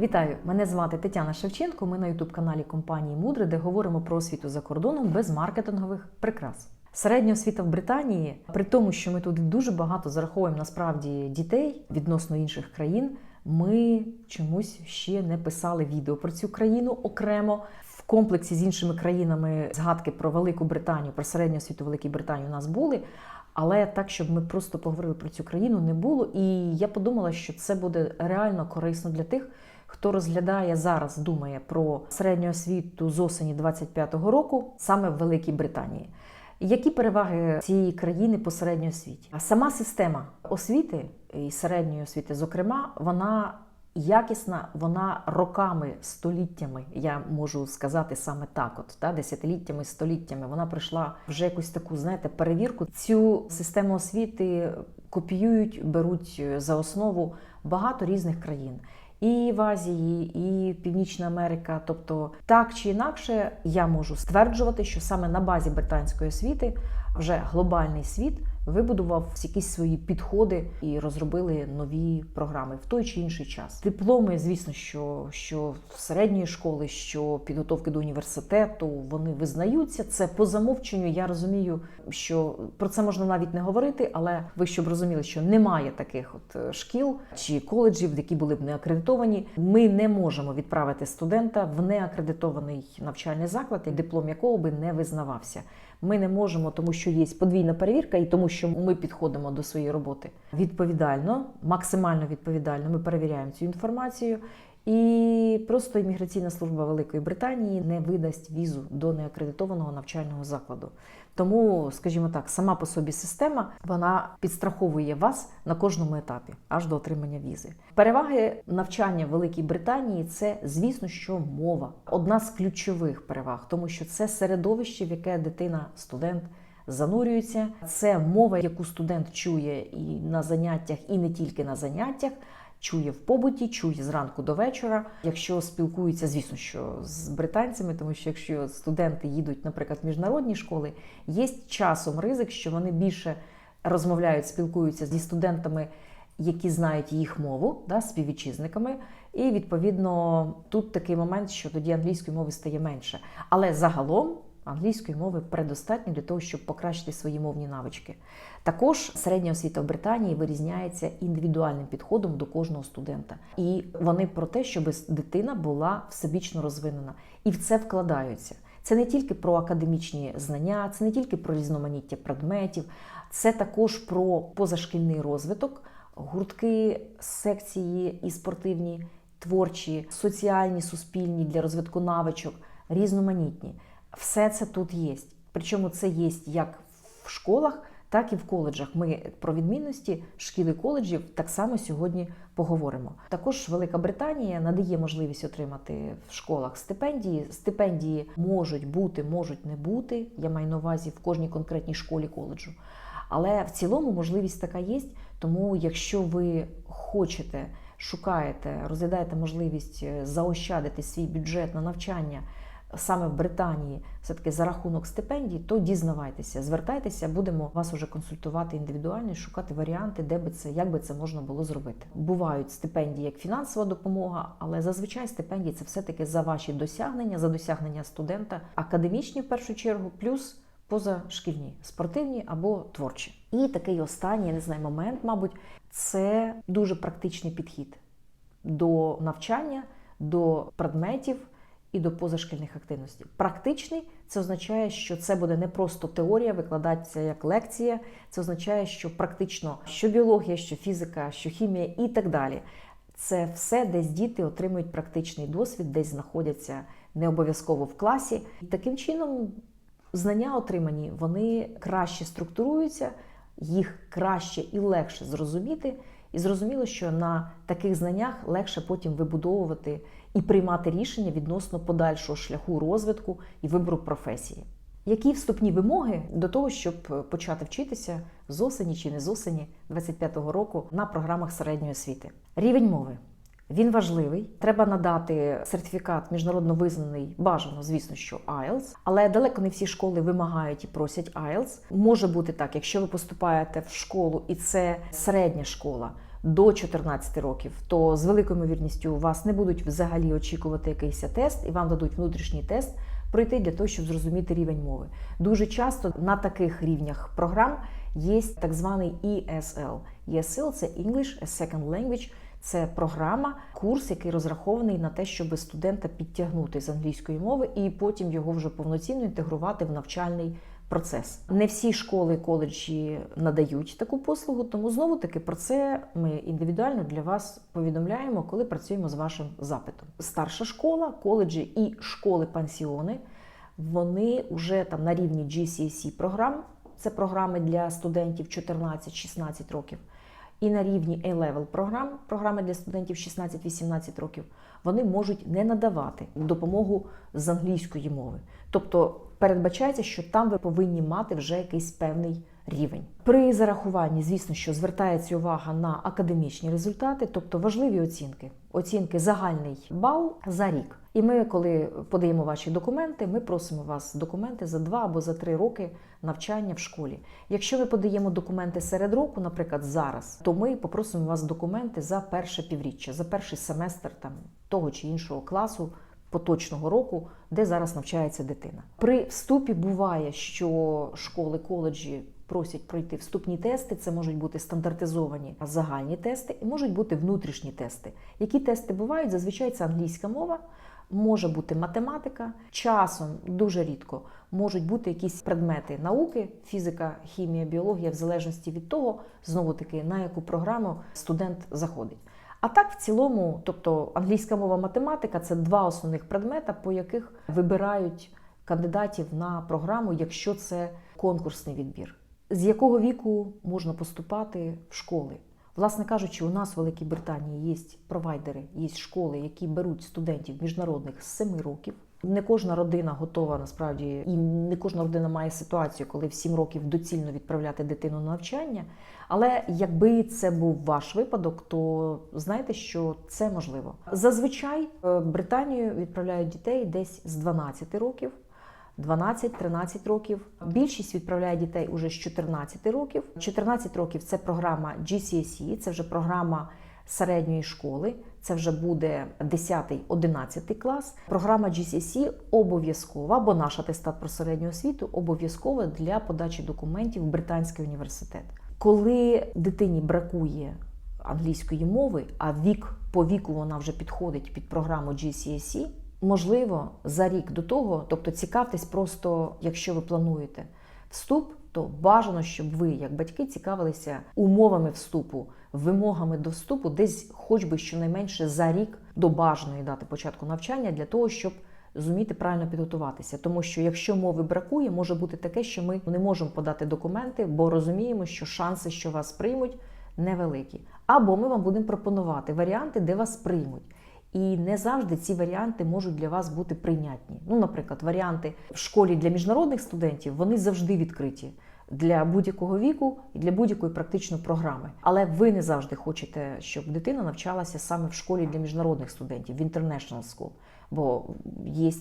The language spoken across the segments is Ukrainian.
Вітаю! Мене звати Тетяна Шевченко. Ми на ютуб-каналі компанії Мудре, де говоримо про освіту за кордоном без маркетингових прикрас. Середня освіта в Британії, при тому, що ми тут дуже багато зараховуємо насправді дітей відносно інших країн, ми чомусь ще не писали відео про цю країну окремо. В комплексі з іншими країнами згадки про Велику Британію, про середню освіту Великій Британії у нас були. Але так, щоб ми просто поговорили про цю країну, не було. І я подумала, що це буде реально корисно для тих, хто розглядає зараз, думає про середню освіту з осені 25-го року саме в Великій Британії. Які переваги цієї країни по середньої освіті? Сама система освіти і середньої освіти, зокрема, вона якісна, вона роками, століттями, я можу сказати саме так, от та десятиліттями, століттями. Вона прийшла вже якусь таку, знаєте, перевірку. Цю систему освіти копіюють, беруть за основу багато різних країн. І в Азії, і Північна Америка. Тобто, так чи інакше, я можу стверджувати, що саме на базі британської освіти вже глобальний світ вибудував якісь свої підходи і розробили нові програми в той чи інший час. Дипломи, звісно, що, що середньої школи, що підготовки до університету, вони визнаються. Це по замовченню. Я розумію, що про це можна навіть не говорити, але ви щоб розуміли, що немає таких от шкіл чи коледжів, які були б не акредитовані. Ми не можемо відправити студента в неакредитований навчальний заклад, диплом якого би не визнавався. Ми не можемо, тому що є подвійна перевірка, і тому, що ми підходимо до своєї роботи відповідально, максимально відповідально. Ми перевіряємо цю інформацію. І просто імміграційна служба Великої Британії не видасть візу до неакредитованого навчального закладу. Тому, скажімо так, сама по собі система вона підстраховує вас на кожному етапі аж до отримання візи. Переваги навчання в Великій Британії це, звісно, що мова одна з ключових переваг, тому що це середовище, в яке дитина, студент. Занурюється, це мова, яку студент чує і на заняттях, і не тільки на заняттях, чує в побуті, чує зранку до вечора. Якщо спілкується, звісно, що з британцями, тому що якщо студенти їдуть, наприклад, в міжнародні школи, є часом ризик, що вони більше розмовляють, спілкуються зі студентами, які знають їх мову, да, співвітчизниками. І відповідно тут такий момент, що тоді англійської мови стає менше. Але загалом. Англійської мови предостатньо для того, щоб покращити свої мовні навички. Також середня освіта в Британії вирізняється індивідуальним підходом до кожного студента. І вони про те, щоб дитина була всебічно розвинена. І в це вкладаються. Це не тільки про академічні знання, це не тільки про різноманіття предметів, це також про позашкільний розвиток, гуртки, секції і спортивні, творчі, соціальні, суспільні для розвитку навичок, різноманітні. Все це тут є. Причому це є як в школах, так і в коледжах. Ми про відмінності шкіл і коледжів так само сьогодні поговоримо. Також Велика Британія надає можливість отримати в школах стипендії. Стипендії можуть бути, можуть не бути. Я маю на увазі в кожній конкретній школі коледжу. Але в цілому можливість така є. Тому, якщо ви хочете, шукаєте, розглядаєте можливість заощадити свій бюджет на навчання саме в Британії, все-таки за рахунок стипендій, то дізнавайтеся, звертайтеся, будемо вас уже консультувати індивідуально, шукати варіанти, де би це, як би це можна було зробити. Бувають стипендії як фінансова допомога, але зазвичай стипендії це все-таки за ваші досягнення, за досягнення студента, академічні в першу чергу, плюс позашкільні, спортивні або творчі. І такий останній, я не знаю, момент, мабуть, це дуже практичний підхід до навчання, до предметів і до позашкільних активностей. Практичний це означає, що це буде не просто теорія, викладатися як лекція. Це означає, що практично що біологія, що фізика, що хімія і так далі. Це все, десь діти отримують практичний досвід, десь знаходяться не обов'язково в класі. І таким чином знання отримані, вони краще структуруються, їх краще і легше зрозуміти. І зрозуміло, що на таких знаннях легше потім вибудовувати і приймати рішення відносно подальшого шляху розвитку і вибору професії. Які вступні вимоги до того, щоб почати вчитися з осені чи не з осені 25-го року на програмах середньої освіти? Рівень мови. Він важливий. Треба надати сертифікат міжнародно визнаний, бажано, звісно, що IELTS, але далеко не всі школи вимагають і просять IELTS. Може бути так, якщо ви поступаєте в школу і це середня школа, до 14 років, то з великою ймовірністю вас не будуть взагалі очікувати якийсь тест, і вам дадуть внутрішній тест пройти для того, щоб зрозуміти рівень мови. Дуже часто на таких рівнях програм є так званий ESL. ESL – це English as Second Language. Це програма, курс, який розрахований на те, щоб студента підтягнути з англійської мови і потім його вже повноцінно інтегрувати в навчальний процес. Не всі школи і коледжі надають таку послугу, тому знову таки про це ми індивідуально для вас повідомляємо, коли працюємо з вашим запитом. Старша школа, коледжі і школи-пансіони вони вже там на рівні GCSE програм. Це програми для студентів 14-16 років. І на рівні A-Level програм, програми для студентів 16-18 років, вони можуть не надавати допомогу з англійської мови. Тобто передбачається, що там ви повинні мати вже якийсь певний рівень. При зарахуванні, звісно, що звертається увага на академічні результати, тобто важливі оцінки, оцінки загальний бал за рік. І ми, коли подаємо ваші документи, ми просимо вас документи за два або за три роки навчання в школі. Якщо ми подаємо документи серед року, наприклад, зараз, то ми попросимо вас документи за перше півріччя, за перший семестр там того чи іншого класу поточного року, де зараз навчається дитина. При вступі буває, що школи, коледжі просять пройти вступні тести. Це можуть бути стандартизовані загальні тести і можуть бути внутрішні тести. Які тести бувають? Зазвичай це англійська мова. Може бути математика, часом дуже рідко можуть бути якісь предмети науки, фізика, хімія, біологія, в залежності від того, знову таки на яку програму студент заходить. А так, в цілому, тобто англійська мова, математика це два основних предмета, по яких вибирають кандидатів на програму, якщо це конкурсний відбір. З якого віку можна поступати в школи? Власне кажучи, у нас в Великій Британії є провайдери, є школи, які беруть студентів міжнародних з 7 років. Не кожна родина готова насправді, і не кожна родина має ситуацію, коли в 7 років доцільно відправляти дитину на навчання. Але якби це був ваш випадок, то знайте, що це можливо. Зазвичай в Британію відправляють дітей десь з 12 років. 12-13 років. Більшість відправляє дітей уже з 14 років. 14 років це програма GCSE, це вже програма середньої школи. Це вже буде 10-11 клас. Програма GCSE обов'язкова, бо наш атестат про середню освіту обов'язкова для подачі документів в британський університет. Коли дитині бракує англійської мови, а вік по віку вона вже підходить під програму GCSE, Можливо, за рік до того, тобто цікавтесь просто, якщо ви плануєте вступ, то бажано, щоб ви, як батьки, цікавилися умовами вступу, вимогами до вступу, десь, хоч би щонайменше за рік до бажаної дати початку навчання, для того, щоб зуміти правильно підготуватися. Тому що якщо мови бракує, може бути таке, що ми не можемо подати документи, бо розуміємо, що шанси, що вас приймуть, невеликі. Або ми вам будемо пропонувати варіанти, де вас приймуть. І не завжди ці варіанти можуть для вас бути прийнятні. Ну, наприклад, варіанти в школі для міжнародних студентів вони завжди відкриті для будь-якого віку і для будь-якої практично програми. Але ви не завжди хочете, щоб дитина навчалася саме в школі для міжнародних студентів, в International School. Бо є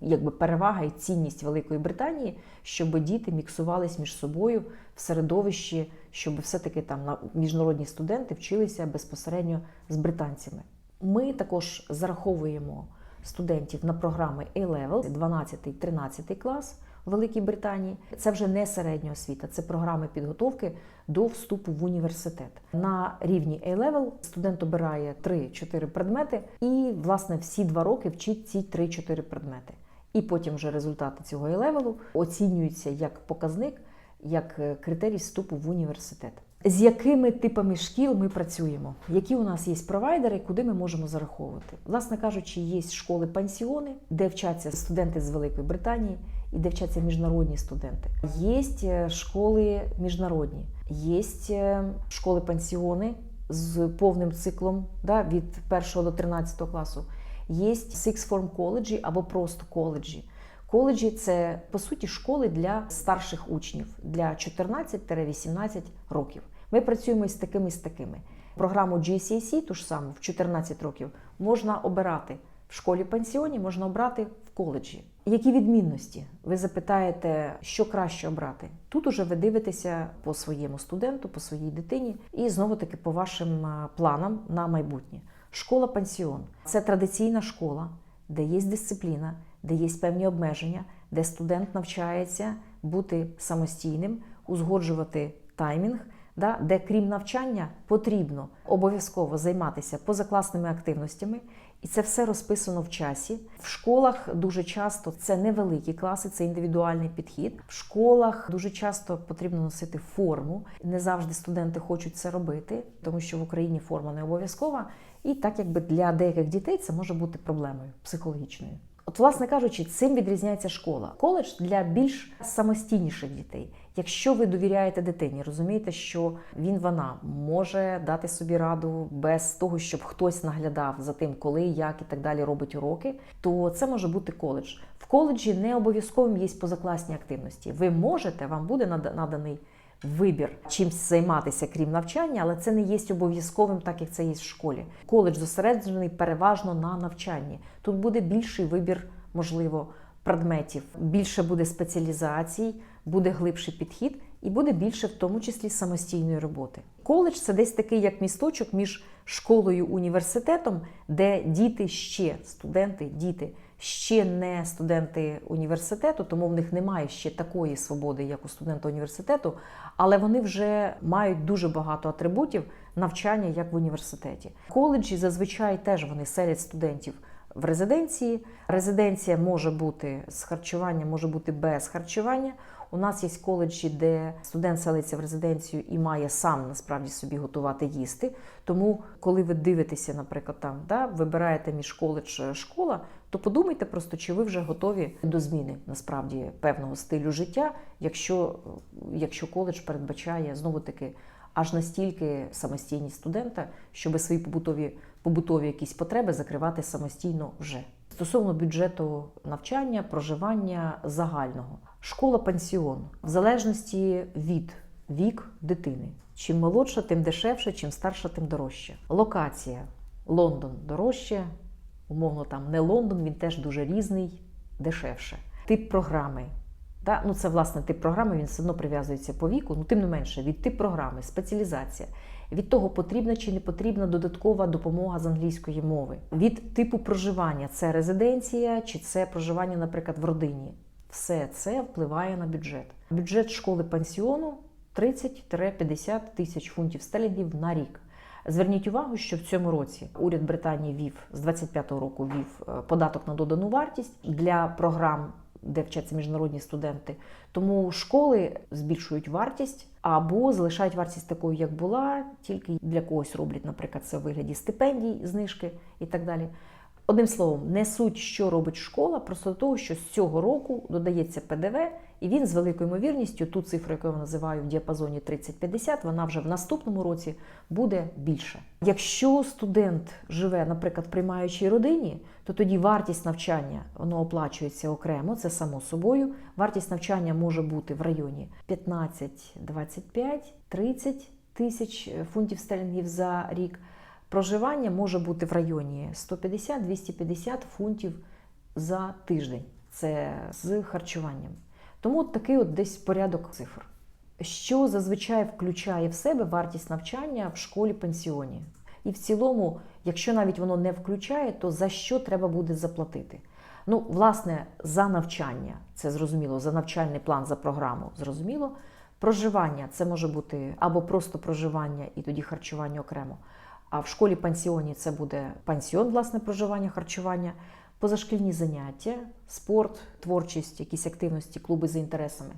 якби перевага і цінність Великої Британії, щоб діти міксувались між собою в середовищі, щоб все-таки там міжнародні студенти вчилися безпосередньо з британцями. Ми також зараховуємо студентів на програми A-Level, 12-13 клас в Великій Британії. Це вже не середня освіта, це програми підготовки до вступу в університет. На рівні A-Level студент обирає 3-4 предмети і, власне, всі два роки вчить ці 3-4 предмети. І потім вже результати цього A-Level оцінюються як показник, як критерій вступу в університет. З якими типами шкіл ми працюємо? Які у нас є провайдери, куди ми можемо зараховувати? Власне кажучи, є школи-пансіони, де вчаться студенти з Великої Британії і де вчаться міжнародні студенти. Є школи міжнародні, є школи-пансіони з повним циклом да, від 1 до 13 класу. Є Six Form коледжі або просто коледжі. Коледжі це по суті школи для старших учнів для 14-18 років. Ми працюємо з такими з такими. Програму GCSE, ту ж саму в 14 років, можна обирати в школі пансіоні, можна обрати в коледжі. Які відмінності? Ви запитаєте, що краще обрати? Тут уже ви дивитеся по своєму студенту, по своїй дитині, і знову таки по вашим планам на майбутнє. Школа пансіон це традиційна школа, де є дисципліна, де є певні обмеження, де студент навчається бути самостійним, узгоджувати таймінг, да, де крім навчання потрібно обов'язково займатися позакласними активностями. І це все розписано в часі. В школах дуже часто це невеликі класи, це індивідуальний підхід. В школах дуже часто потрібно носити форму. Не завжди студенти хочуть це робити, тому що в Україні форма не обов'язкова. І так, якби для деяких дітей це може бути проблемою психологічною. От, власне кажучи, цим відрізняється школа. Коледж для більш самостійніших дітей. Якщо ви довіряєте дитині, розумієте, що він вона може дати собі раду без того, щоб хтось наглядав за тим, коли, як і так далі робить уроки, то це може бути коледж. В коледжі не обов'язковим є позакласні активності. Ви можете, вам буде нада- наданий вибір чимсь займатися, крім навчання, але це не є обов'язковим, так як це є в школі. Коледж зосереджений переважно на навчанні. Тут буде більший вибір, можливо, предметів, більше буде спеціалізацій, буде глибший підхід і буде більше, в тому числі, самостійної роботи. Коледж це десь такий як місточок між школою університетом, де діти ще студенти, діти ще не студенти університету, тому в них немає ще такої свободи, як у студента університету, але вони вже мають дуже багато атрибутів навчання, як в університеті. Коледжі зазвичай теж вони селять студентів в резиденції. Резиденція може бути з харчуванням, може бути без харчування. У нас є коледжі, де студент селиться в резиденцію і має сам насправді собі готувати їсти. Тому, коли ви дивитеся, наприклад, там да, вибираєте між коледж е, школа, то подумайте просто, чи ви вже готові до зміни насправді певного стилю життя, якщо, якщо коледж передбачає знову таки аж настільки самостійність студента, щоб свої побутові побутові якісь потреби закривати самостійно вже. Стосовно бюджету навчання, проживання загального, школа пансіон в залежності від вік дитини. Чим молодша, тим дешевше, чим старша, тим дорожче. Локація Лондон дорожче, умовно там не Лондон, він теж дуже різний, дешевше. Тип програми. Да? Ну, це власне тип програми, він все одно прив'язується по віку. Ну, тим не менше, від тип програми, спеціалізація, від того, потрібна чи не потрібна додаткова допомога з англійської мови, від типу проживання це резиденція чи це проживання, наприклад, в родині. Все це впливає на бюджет. Бюджет школи пансіону 30-50 тисяч фунтів стерлінгів на рік. Зверніть увагу, що в цьому році уряд Британії вів з 25-го року вів е, податок на додану вартість для програм, де вчаться міжнародні студенти. Тому школи збільшують вартість або залишають вартість такою, як була, тільки для когось роблять, наприклад, це у вигляді стипендій, знижки і так далі. Одним словом, не суть, що робить школа, просто до того, що з цього року додається ПДВ, і він з великою ймовірністю, ту цифру, яку я називаю в діапазоні 30-50, вона вже в наступному році буде більше. Якщо студент живе, наприклад, в приймаючій родині, то тоді вартість навчання воно оплачується окремо, це само собою. Вартість навчання може бути в районі 15, 25, 30 тисяч фунтів стерлінгів за рік. Проживання може бути в районі 150-250 фунтів за тиждень. Це з харчуванням. Тому от такий от десь порядок цифр. Що зазвичай включає в себе вартість навчання в школі пансіоні. І в цілому, якщо навіть воно не включає, то за що треба буде заплатити? Ну, власне, за навчання, це зрозуміло, за навчальний план, за програму, зрозуміло. Проживання це може бути або просто проживання і тоді харчування окремо. А в школі пансіоні це буде пансіон, власне, проживання, харчування, позашкільні заняття, спорт, творчість, якісь активності, клуби за інтересами,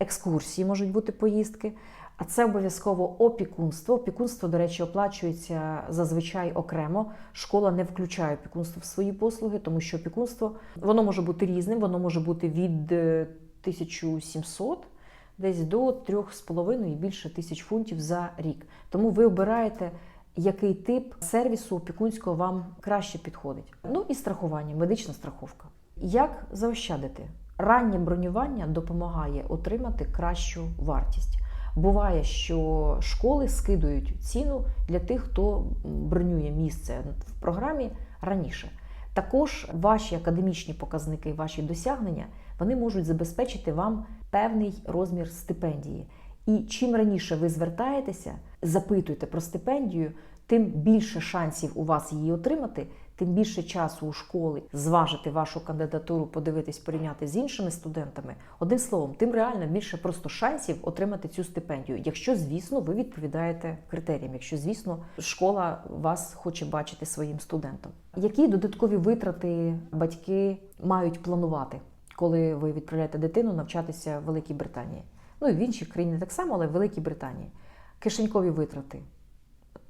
екскурсії можуть бути поїздки. А це обов'язково опікунство. Опікунство, до речі, оплачується зазвичай окремо. Школа не включає опікунство в свої послуги, тому що опікунство воно може бути різним, воно може бути від е, 1700 десь до 3,5 і більше тисяч фунтів за рік. Тому ви обираєте який тип сервісу опікунського вам краще підходить. Ну і страхування, медична страховка. Як заощадити? Раннє бронювання допомагає отримати кращу вартість. Буває, що школи скидують ціну для тих, хто бронює місце в програмі раніше. Також ваші академічні показники, ваші досягнення вони можуть забезпечити вам певний розмір стипендії. І чим раніше ви звертаєтеся, запитуєте про стипендію, тим більше шансів у вас її отримати, тим більше часу у школи зважити вашу кандидатуру, подивитись, порівняти з іншими студентами. Одним словом, тим реально більше просто шансів отримати цю стипендію, якщо, звісно, ви відповідаєте критеріям, якщо, звісно, школа вас хоче бачити своїм студентом. Які додаткові витрати батьки мають планувати, коли ви відправляєте дитину навчатися в Великій Британії? Ну і в інших країнах так само, але в Великій Британії. Кишенькові витрати.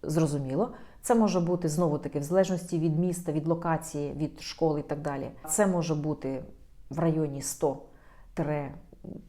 Зрозуміло, це може бути знову таки в залежності від міста, від локації, від школи і так далі. Це може бути в районі 100 тире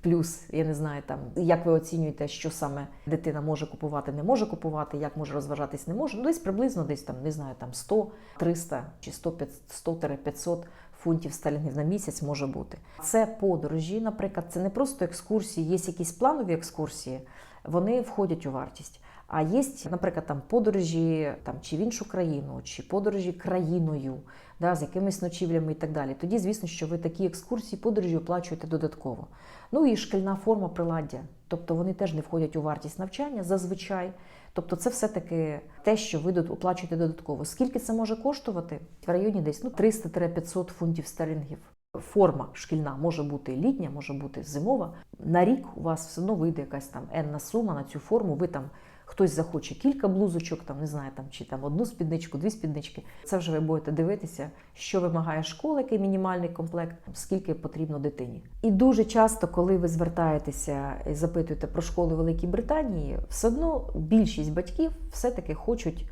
плюс, я не знаю, там як ви оцінюєте, що саме дитина може купувати, не може купувати, як може розважатись, не може. Ну, десь приблизно десь там, не знаю, там 100, 300 чи 100-500 фунтів стерлінгів на місяць може бути. Це подорожі, наприклад, це не просто екскурсії, є якісь планові екскурсії, вони входять у вартість. А є, наприклад, там подорожі там, чи в іншу країну, чи подорожі країною, да, з якимись ночівлями і так далі. Тоді, звісно, що ви такі екскурсії, подорожі оплачуєте додатково. Ну і шкільна форма приладдя. Тобто вони теж не входять у вартість навчання зазвичай. Тобто це все-таки те, що ви оплачуєте додатково. Скільки це може коштувати? В районі десь ну, 300-500 фунтів стерлінгів. Форма шкільна може бути літня, може бути зимова. На рік у вас все одно вийде якась там енна сума на цю форму. Ви там хтось захоче кілька блузочок, там не знаю, там чи там одну спідничку, дві спіднички. Це вже ви будете дивитися, що вимагає школа, який мінімальний комплект, скільки потрібно дитині. І дуже часто, коли ви звертаєтеся і запитуєте про школи Великій Британії, все одно більшість батьків все-таки хочуть.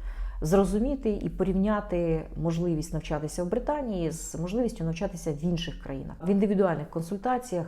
Зрозуміти і порівняти можливість навчатися в Британії з можливістю навчатися в інших країнах в індивідуальних консультаціях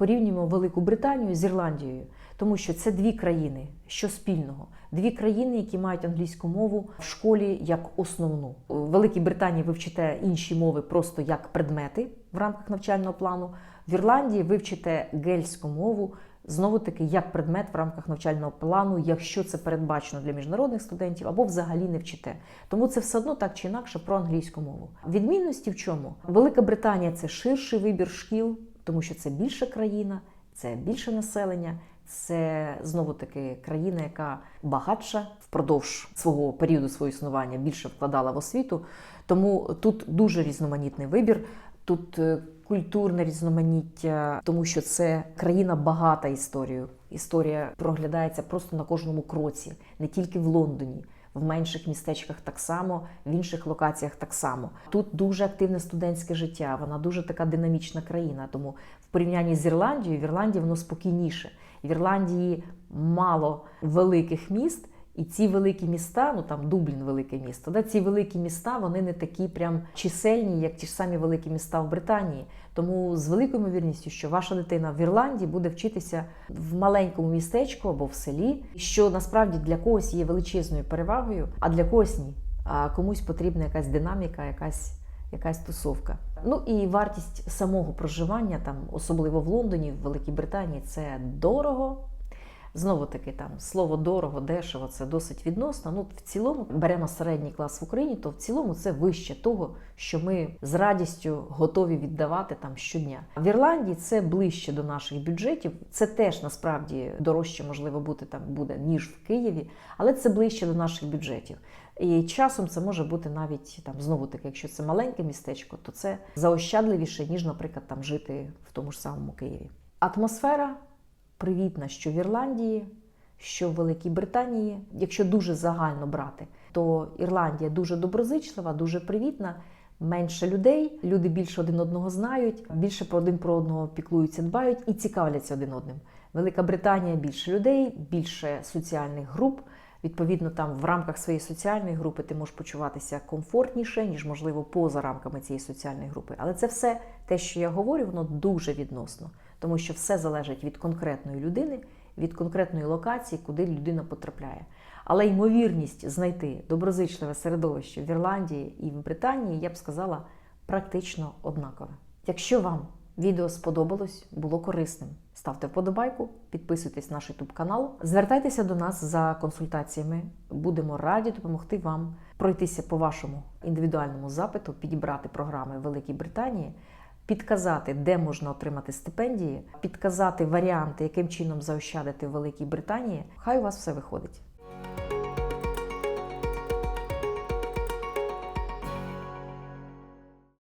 порівнюємо Велику Британію з Ірландією, тому що це дві країни, що спільного, дві країни, які мають англійську мову в школі як основну. У Великій Британії ви вчите інші мови просто як предмети в рамках навчального плану. В Ірландії ви вчите гельську мову. Знову таки, як предмет в рамках навчального плану, якщо це передбачено для міжнародних студентів, або взагалі не вчите. Тому це все одно так чи інакше про англійську мову. Відмінності в чому? Велика Британія це ширший вибір шкіл, тому що це більша країна, це більше населення. Це знову таки країна, яка багатша впродовж свого періоду свого існування більше вкладала в освіту. Тому тут дуже різноманітний вибір. Тут культурне різноманіття, тому що це країна багата історією. Історія проглядається просто на кожному кроці, не тільки в Лондоні. В менших містечках так само, в інших локаціях так само. Тут дуже активне студентське життя, вона дуже така динамічна країна. Тому в порівнянні з Ірландією, в Ірландії воно спокійніше. В Ірландії мало великих міст, і ці великі міста, ну там Дублін, велике місто, да, ці великі міста вони не такі прям чисельні, як ті ж самі великі міста в Британії. Тому з великою ймовірністю, що ваша дитина в Ірландії буде вчитися в маленькому містечку або в селі, що насправді для когось є величезною перевагою, а для когось ні. А комусь потрібна якась динаміка, якась. Якась тусовка. Ну і вартість самого проживання, там, особливо в Лондоні, в Великій Британії, це дорого. Знову таки, там слово дорого, дешево це досить відносно. Ну, в цілому беремо середній клас в Україні, то в цілому це вище того, що ми з радістю готові віддавати там щодня. В Ірландії це ближче до наших бюджетів. Це теж насправді дорожче можливо бути там буде ніж в Києві, але це ближче до наших бюджетів. І часом це може бути навіть там знову таки, якщо це маленьке містечко, то це заощадливіше ніж, наприклад, там жити в тому ж самому Києві. Атмосфера привітна, що в Ірландії, що в Великій Британії. Якщо дуже загально брати, то Ірландія дуже доброзичлива, дуже привітна. Менше людей, люди більше один одного знають, більше про один про одного піклуються, дбають і цікавляться один одним. Велика Британія більше людей, більше соціальних груп. Відповідно, там в рамках своєї соціальної групи ти можеш почуватися комфортніше, ніж можливо поза рамками цієї соціальної групи. Але це все те, що я говорю, воно дуже відносно, тому що все залежить від конкретної людини, від конкретної локації, куди людина потрапляє. Але ймовірність знайти доброзичливе середовище в Ірландії і в Британії, я б сказала, практично однакове. Якщо вам відео сподобалось, було корисним. Ставте вподобайку, підписуйтесь на наш YouTube канал, звертайтеся до нас за консультаціями. Будемо раді допомогти вам пройтися по вашому індивідуальному запиту, підібрати програми Великій Британії, підказати, де можна отримати стипендії, підказати варіанти, яким чином заощадити в Великій Британії. Хай у вас все виходить.